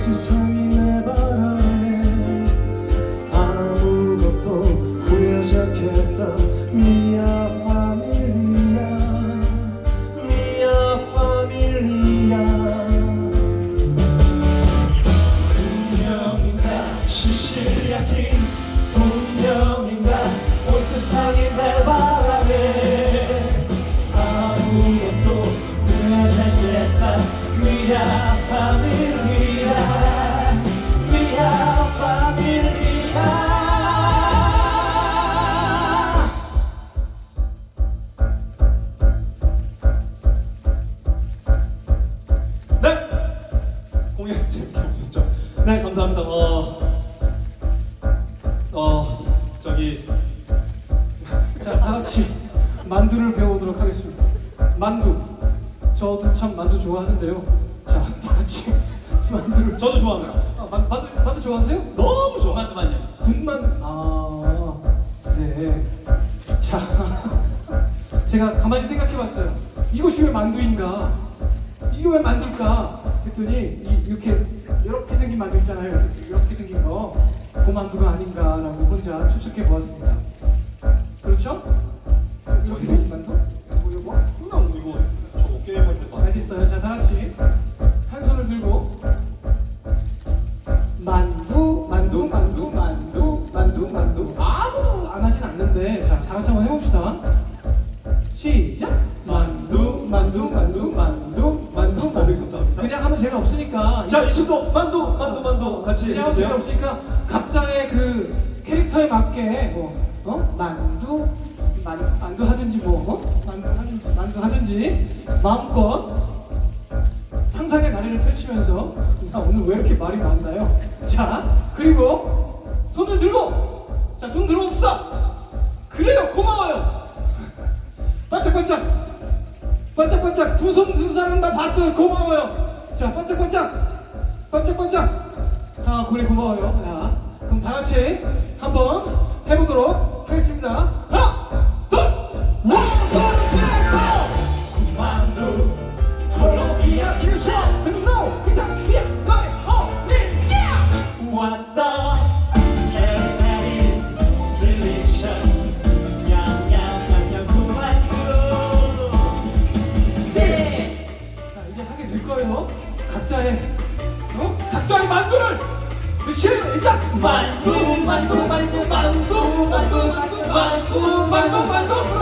세상이 내 바람에 아무것도 후회하지 않겠다. 미야 파밀리아 미야 파밀리아. 운명인가? 시시리아 긴 운명인가? 온 세상이 내 바람에 아무것도 후회하지 않겠다. 미야 파밀리아. 네, 감사합니다. 어, 어, 저기, 자, 다 같이 만두를 배워보도록 하겠습니다. 만두. 저도 참 만두 좋아하는데요. 자, 다 같이 만두를. 저도 좋아합니다. 아, 만, 만두, 만두 좋아하세요? 너무 좋아. 잠깐만요. 군만. 아, 네. 자, 제가 가만히 생각해봤어요. 이것이 왜 만두인가? 이게 왜 만두일까? 했더니 이, 이렇게 이렇게 생긴 만두 있잖아요. 이렇게 생긴 거. 그 만두가 아닌가라고 혼자 추측해 보았습니다. 그렇죠? 이렇게 생긴 만두? 요거 요거? 그냥 이거 저거 게임할 때 봐. 알겠어요. 자, 다 같이 한 손을 들고 만두, 만두, 만두, 만두, 만두, 만두. 아무도 안 하진 않는데, 자, 다 같이 한번 해봅시다. 시 친구 만두, 만두, 만두 같이 그냥 하면 해주세요. 재미없으니까 각자의 그 캐릭터에 맞게 뭐, 어? 만두, 만두, 만두 하든지 뭐, 어? 만두 하든지, 만두 하든지 마음껏 상상의 나래를 펼치면서 나 오늘 왜 이렇게 말이 많나요? 자 그리고 손을 들고 자 손 들어 봅시다 그래요 고마워요 반짝반짝 반짝반짝 두손든 사람 다 봤어요 고마워요 자 반짝반짝 반짝반짝. 아 그래 고마워요. 자 그럼 다 같이 한번 해보도록 하겠습니다 시작. 만두 만두 만두 만두 만두 만두 만두 만두 만두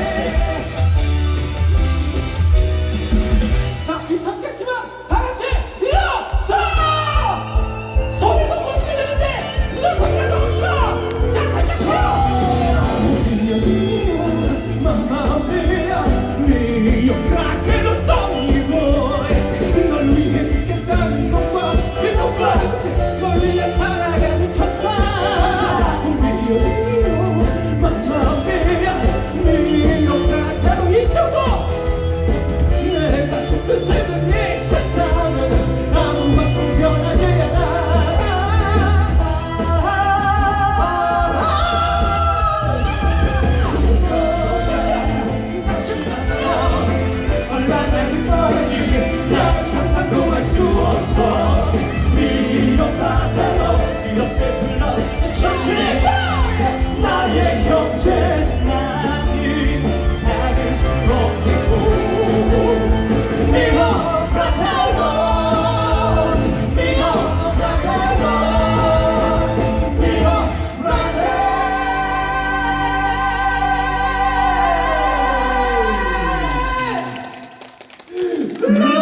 Yeah. Woo!